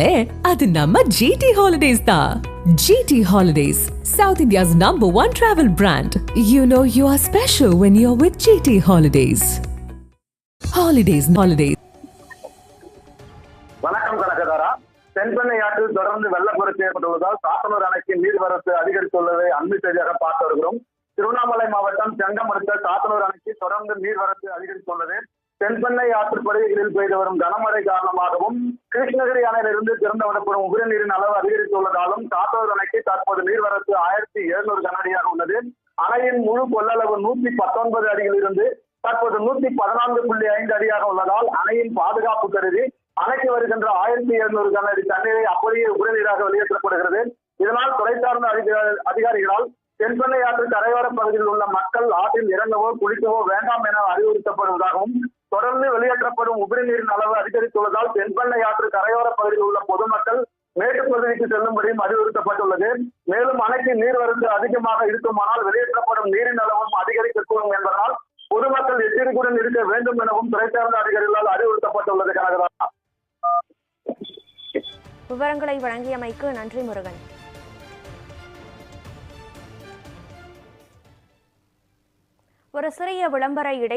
ஏ, அது நம்ம GT holidays தான் GT holidays South India's number one travel brand you know you are special when you are with GT holidays holidays holidays வணக்கம் கனகதாரா. தென்பெண்ணை ஆற்றில் தொடர்ந்து வெள்ளப்பெருக்கு ஏற்பட்டுள்ளதால் சாத்தனூர் அணைக்கு நீர்வரத்து அதிகரித்துள்ளதை அண்மை செய்தியாக பார்த்து வருகிறோம். திருவண்ணாமலை மாவட்டம் செங்கம் அடுத்த சாத்தனூர் அணைக்கு தொடர்ந்து நீர்வரத்து அதிகரித்துள்ளது. தென்பெண்ணை ஆற்றுப்படுகைகளில் பெய்து வரும் கனமழை காரணமாகவும் கிருஷ்ணகிரி அணையிலிருந்து திறந்து விடப்படும் உபரி நீரின் அளவு அதிகரித்துள்ளதாலும் சாத்தனூர் அணைக்கு தற்போது நீர்வரத்து ஆயிரத்தி எழுநூறு கனஅடியாக உள்ளது. அணையின் முழு கொள்ளளவு நூத்தி பத்தொன்பது அடியில் இருந்து தற்போது நூத்தி பதினான்கு புள்ளி ஐந்து அடியாக உள்ளதால் அணையின் பாதுகாப்பு கருதி அணைக்கு வருகின்ற ஆயிரத்தி எழுநூறு கனஅடி தண்ணீரை அப்படியே உபரிநீராக வெளியேற்றப்படுகிறது. இதனால் துறை சார்ந்த அதிகாரிகளால் தென்பெண்ணை ஆற்று கரையோர பகுதியில் உள்ள மக்கள் ஆற்றில் இறங்கவோ குளிக்கவோ வேண்டாம் என அறிவுறுத்தப்படுவதாகவும் தொடர்ந்து வெளியேற்றப்படும் உபரிநீரின் அளவு அதிகரித்துள்ளதால் தென்பெண்ணை ஆற்று கரையோர பகுதியில் உள்ள பொதுமக்கள் மேட்டுப் பகுதிக்கு செல்லும்படியும் அறிவுறுத்தப்பட்டுள்ளது. மேலும் அணைக்கு நீர்வரத்து அதிகமாக இருக்குமானால் வெளியேற்றப்படும் நீரின் அளவும் அதிகரிக்கக்கூடும் என்பதனால் பொதுமக்கள் எச்சரிக்கையுடன் இருக்க வேண்டும் எனவும் துறை சார்ந்த அதிகாரிகளால் அறிவுறுத்தப்பட்டுள்ளது கனகராஜா. விவரங்களை வழங்கியமைக்கு நன்றி முருகன். ஒரு சிறிய விளம்பர இடை